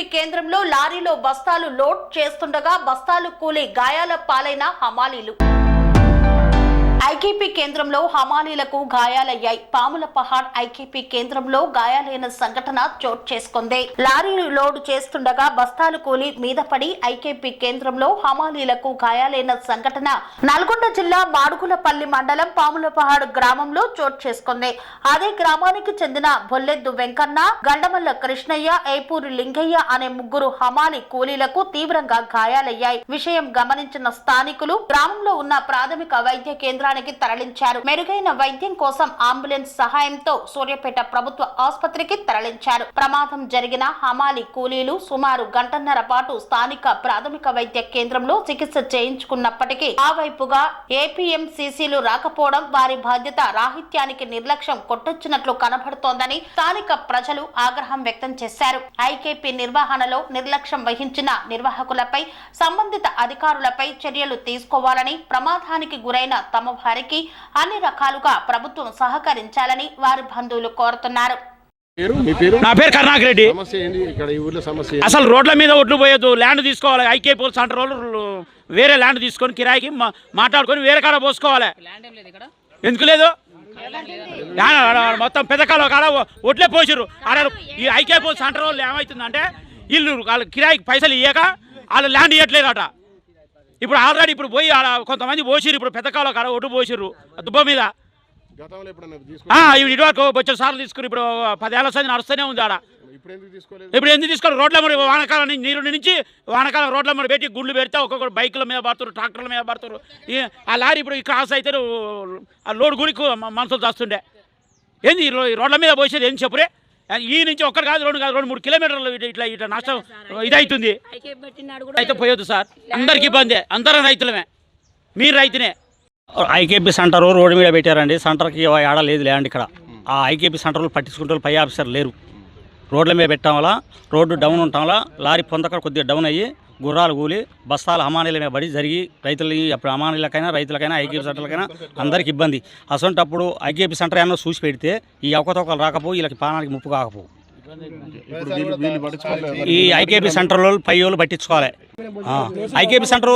IKP కేంద్రంలో లారీలో బస్తాలు లోడ్ చేస్తుండగా బస్తాలు కూలి గాయాల పాలైన హమాలీలు. ఐకేపీ కేంద్రంలో హమాలీలకు గాయాలయ్యాయి. పాముల పహాడ్ ఐకేపీ కేంద్రంలో గాయాలైన సంఘటన చోటు చేసుకుంది. లారీలు లోడ్ చేస్తుండగా బస్తాలు కూలి మీద పడి ఐకేపీ కేంద్రంలో హమాలీలకు గాయాలైన సంఘటన నల్గొండ జిల్లా మాడుగులపల్లి మండలం పాములపహాడ్ గ్రామంలో చోటు చేసుకుంది. అదే గ్రామానికి చెందిన బొల్లెద్దు వెంకన్న గండమల్ల కృష్ణయ్య ఏపూరి లింగయ్య అనే ముగ్గురు హమాలి కూలీలకు తీవ్రంగా గాయాలయ్యాయి. విషయం గమనించిన స్థానికులు గ్రామంలో ఉన్న ప్రాథమిక వైద్య కేంద్రానికి తరలించారు. మెరుగైన వైద్యం కోసం అంబులెన్స్ సహాయంతో సూర్యాపేట ప్రభుత్వ ఆసుపత్రికి తరలించారు. ప్రమాదం జరిగిన హమాలి కూలీలు సుమారు గంటన్నర పాటు స్థానిక ప్రాథమిక వైద్య కేంద్రంలో చికిత్స చేయించుకున్నప్పటికీ ఆ వైపుగా ఏపీఎంసీసీలు రాకపోవడం వారి బాధ్యత రాహిత్యానికి నిర్లక్ష్యం కొట్టొచ్చినట్లు కనబడుతోందని స్థానిక ప్రజలు ఆగ్రహం వ్యక్తం చేశారు. ఐకేపీ నిర్వహణలో నిర్లక్ష్యం వహించిన నిర్వాహకులపై సంబంధిత అధికారులపై చర్యలు తీసుకోవాలని ప్రమాదానికి గురైన తమ వారికి అన్ని రకాలుగా ప్రభుత్వం సహకరించాలని వారి బంధువులు కోరుతున్నారు. పేరు? మీ పేరు? నా పేరు కరుణాకర్ రెడ్డి. సమస్య ఏంది ఇక్కడ ఈ ఊర్లో సమస్య ఏంది? అసలు రోడ్ల మీద ఒడ్లు పోయొద్దు. ల్యాండ్ తీసుకోవాలి. ఐకే పోల్ సెంటర్ వాళ్ళు వేరే ల్యాండ్ తీసుకొని కిరాయికి మాట్లాడుకొని వేరే కాడ పోసుకోవాలి. ఎందుకు లేదు? మొత్తం పెద్దకాల కాడ ఒడ్లే పోసిర్రు. ఆడ ఈ ఐకే పోల్ సెంటర్ వాళ్ళు ఏమవుతుందంటే ఇల్లు వాళ్ళ కిరాయికి పైసలు ఇయ్యక వాళ్ళు ల్యాండ్ ఇవ్వట్లేదట ఇప్పుడు ఆల్రెడీ ఇప్పుడు పోయి ఆడ కొంతమంది పోసిర్రు ఇప్పుడు పెద్దకాల కాడ ఒడ్డు పోసిర్రు దుబ్బ మీద. ఇవి ఇటువరకు బొచ్చ సార్లు తీసుకుని ఇప్పుడు పదేళ్ళ సంది నడుస్తూనే ఉంది ఆడ. ఇప్పుడు ఎందుకు ఇప్పుడు తీసుకోవాలి రోడ్ల మరి వానకాలం నీరు నుంచి వానకాలం రోడ్ల మరి పెట్టి గుళ్ళు పెడితే ఒక్కొక్కరు బైకుల మీద పడుతారు ట్రాక్టర్ల మీద పడుతారు ఈ- ఆ లారీ ఇప్పుడు ఈ క్రాస్ అయితే ఆ లోడ్ గుడికి మ- మనుషులు చేస్తుండే. ఏంది రోడ్ల మీద పోసేది? ఏంది చెప్పురే? ఈ నుంచి ఒక్కరు కాదు రెండు కాదు రెండు మూడు కిలోమీటర్లు ఇట్లా- ఇట్లా నష్టం ఇదవుతుంది అయితే పోయొద్దు సార్. అందరికి ఇబ్బంది. అందరం రైతులమే. మీరు రైతునే. ఐకేపీ సెంటర్ రోడ్డు మీద పెట్టారండి. సెంటర్కి ఆడ లేదు ల్యాండ్ ఇక్కడ. ఆ ఐకేపీ సెంటర్లు పట్టించుకుంటే పై ఆఫీసర్ లేరు. రోడ్ల మీద పెట్టడం వల్ల రోడ్డు డౌన్ ఉండటం వల్ల లారీ పొందక కొద్దిగా డౌన్ అయ్యి గుర్రాలు కూలి బస్తాలు హమానీల మీద పడి జరిగి రైతులు అప్పుడు హమానీలకైనా రైతులకైనా ఐకేపీ సెంటర్లకైనా అందరికి ఇబ్బంది. అసొంటప్పుడు ఐకేపీ సెంటర్ ఏమైనా చూసి పెడితే ఈ అవకతవకలు రాకపోవు వీళ్ళకి ప్రాణానికి ముప్పు కాకపోవు ఈ ఐకేపీ సెంటర్ వాళ్ళు పై వాళ్ళు పట్టించుకోవాలి. ఐకేపీ సెంటర్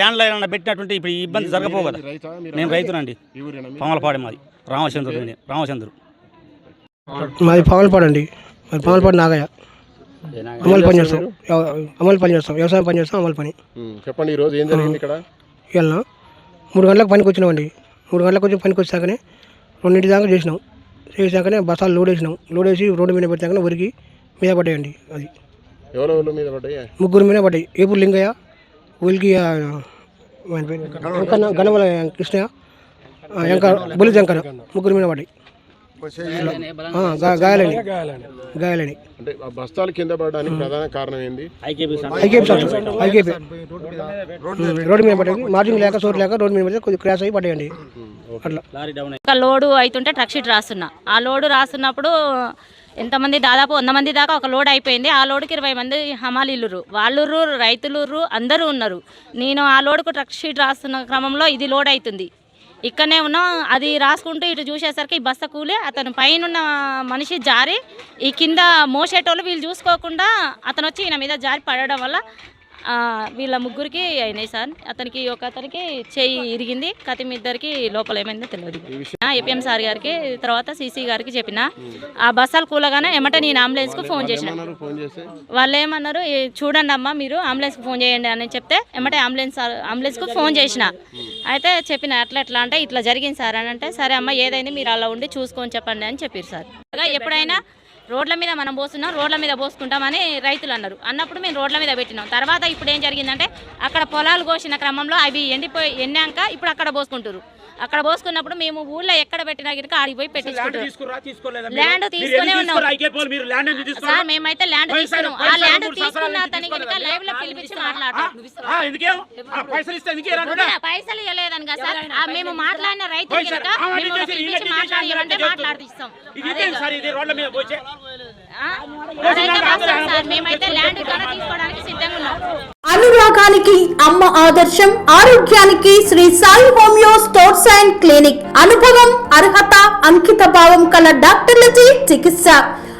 ల్యాండ్ లైన్ పెట్టినటువంటి ఇప్పుడు ఇబ్బంది జరగపో కదా. నేను రైతునండి. ఈ పామలపాడు మాది. రామచంద్రుడు రామచంద్రుడు. మాది పవన్పాడు అండి. మాది పవన్పాడు నాగయ్య. అమలు పని చేస్తాం. అమలు పని చేస్తాం. వ్యవసాయం పని చేస్తాం అమలు పని. చెప్పండి ఈ రోజు ఏం జరిగింది ఇక్కడ? ఇవాళ మూడు గంటలకు పనికి వచ్చినామండి మూడు గంటలకు వచ్చి పనికి వచ్చాకనే రెండింటి దాకా చేసినాం. చేసాకనే బస్సాలు లోడ్ వేసినాం. లోడ్ వేసి రోడ్డు మీద పెట్టాకనే ఉరికి మీద పడ్డాయండి అది. ఎవరో ఊళ్ళో మీద పడ్డాయి? ముగ్గురు మీద పడ్డాయి. ఏపుడు లింగయ్య ఉలికి గణమల. కృష్ణయ్య వెంక బులి శంకర ముగ్గురు మీద పడ్డాయి. గాయాలని. గాయాలని. అంటే ఆ బస్తాలు కింద పడడానికి ప్రధాన కారణం ఏంది? IKP IKP sir. రోడ్డు మీద మార్జిన్ లేక చోటు లేక రోడ్డు మీద పడితే క్రాష్ అయ్యి అట్లా. ఒక లోడు అవుతుంటే ట్రక్ షీట్ రాస్తున్నా. ఆ లోడు రాస్తున్నప్పుడు ఎంతమంది దాదాపు వంద మంది దాకా ఒక లోడ్ అయిపోయింది. ఆ లోడుకి ఇరవై మంది హమాలీలురు వాళ్ళుర్రు రైతులుర్రు అందరూ ఉన్నారు. నేను ఆ లోడుకు ట్రక్ షీట్ రాస్తున్న క్రమంలో ఇది లోడ్ అవుతుంది ఇక్కడనే ఉన్నాం అది రాసుకుంటూ ఇటు చూసేసరికి ఈ బస్త కూలి. అతను పైన మనిషి జారి ఈ కింద మోసేటోళ్ళు వీళ్ళు చూసుకోకుండా అతను వచ్చి ఈయన మీద జారి పడడం వల్ల వీళ్ళ ముగ్గురికి అయినాయి సార్. అతనికి ఒక అతనికి చేయి ఇరిగింది. కతిమి ఇద్దరికి లోపల ఏమైందో తెలియదు. ఏపీఎం సార్ గారికి తర్వాత సీసీ గారికి చెప్పిన. ఆ బస్సాలు కూలగానే ఎమ్మటే నేను అంబులెన్స్కు ఫోన్ చేసిన వాళ్ళు ఏమన్నారు? "ఏ, చూడండి అమ్మా మీరు అంబులెన్స్కి ఫోన్ చేయండి అని చెప్తే ఎమ్మటే అంబులెన్స్ అంబులెన్స్కు ఫోన్ చేసిన అయితే చెప్పిన అట్లా ఎట్లా అంటే ఇట్లా జరిగింది సార్ అని అంటే సరే అమ్మ ఏదైంది మీరు అలా ఉండి చూసుకొని చెప్పండి అని చెప్పారు సార్. ఎప్పుడైనా రోడ్ల మీద మనం పోస్తున్నాం రోడ్ల మీద పోసుకుంటామని రైతులు అన్నారు అన్నప్పుడు మేము రోడ్ల మీద పెట్టినాం తర్వాత ఇప్పుడు ఏం జరిగిందంటే అక్కడ పొలాలు కోసిన క్రమంలో అవి ఎండిపోయి ఎండాక ఇప్పుడు అక్కడ పోసుకుంటారు అక్కడ పోసుకున్నప్పుడు మేము ఊళ్ళో ఎక్కడ పెట్టినా గినక ఆడికి పోయి మీరు? ల్యాండ్ తీసుకునే ఉన్నాం. సార్ మేమైతే ల్యాండ్ తీసుకున్నాం ఆ ల్యాండ్ తీసుకున్న? లైవ్లో పిలిపించి మాట్లాడతాం. పైసలు ఇస్తే? పైసలు సార్. మేము మాట్లాడిన రైతు పిలిపించి మాట్లాడాలంటే మాట్లాడిస్తాం. మేమైతే ల్యాండ్ తీసుకోవడానికి సిద్ధంగా ఉన్నాం. అనురాగానికి అమ్మ ఆదర్శం ఆరోగ్యానికి Shri Sai homeo stores and clinic. అనుభవం అర్హత అంకిత భావం కల డాక్టర్లచే చికిత్స.